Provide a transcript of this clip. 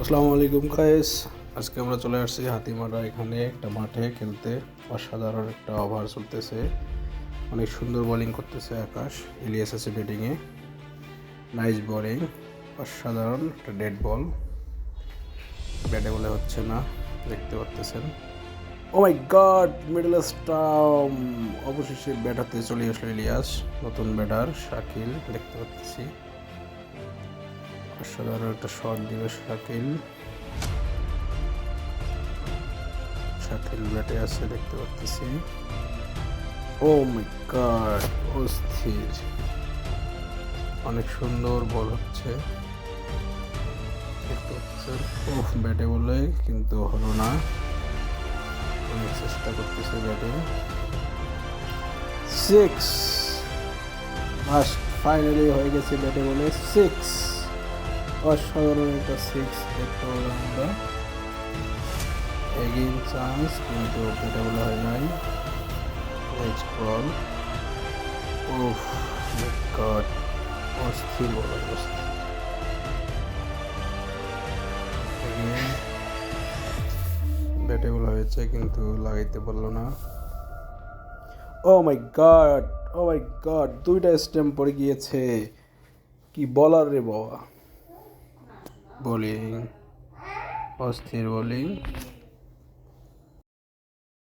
আসসালামু আলাইকুম গাইস। আজকে আমরা চলে আসছি হাতিমারা। এখানে একটা মাঠে খেলতে। অসাধারণ একটা ওভার চলতেছে। অনেক সুন্দর বোলিং করতেছে আকাশ। ইলিয়াস আছে ব্যাটিংয়ে নাইস বোলিং অসাধারণ একটা ডেড বল ব্যাটে বলে হচ্ছে না। দেখতে পাচ্তেছেন। Oh my god middle stump অবশেষে ব্যাট হাতে চলে আসলো ইলিয়াস। নতুন ব্যাটার শাকিল, দেখতে পাচ্ছি অসাধারণ একটা শট দিবে শাকিল। শাকিল ব্যাটে আছে, দেখতে পাচ্ছি ও মাই গড, অস্থির। অনেক সুন্দর বল হচ্ছে। ওহ ব্যাটে বলে, কিন্তু হলো না। অনেক চেষ্টা করতেছে ব্যাটে। সিক্স লাস্ট ফাইনালি হয়ে গেছে ব্যাটে বলে সিক্স অসাধারণ একটা সিক্স দেখতে পেলাম আমরা। এগেইন চান্স কিন্তু এটা বলা হয় নাই। নেক্সট বল ওফ গড অস্থির বল অস্থির ব্যাটে হয়েছে, কিন্তু লাগাইতে পারল না। Oh my god oh my god দুইটা স্ট্যাম্প পড়ে গিয়েছে। কি বলার রে বাবা। বোলিং অস্থির বোলিং।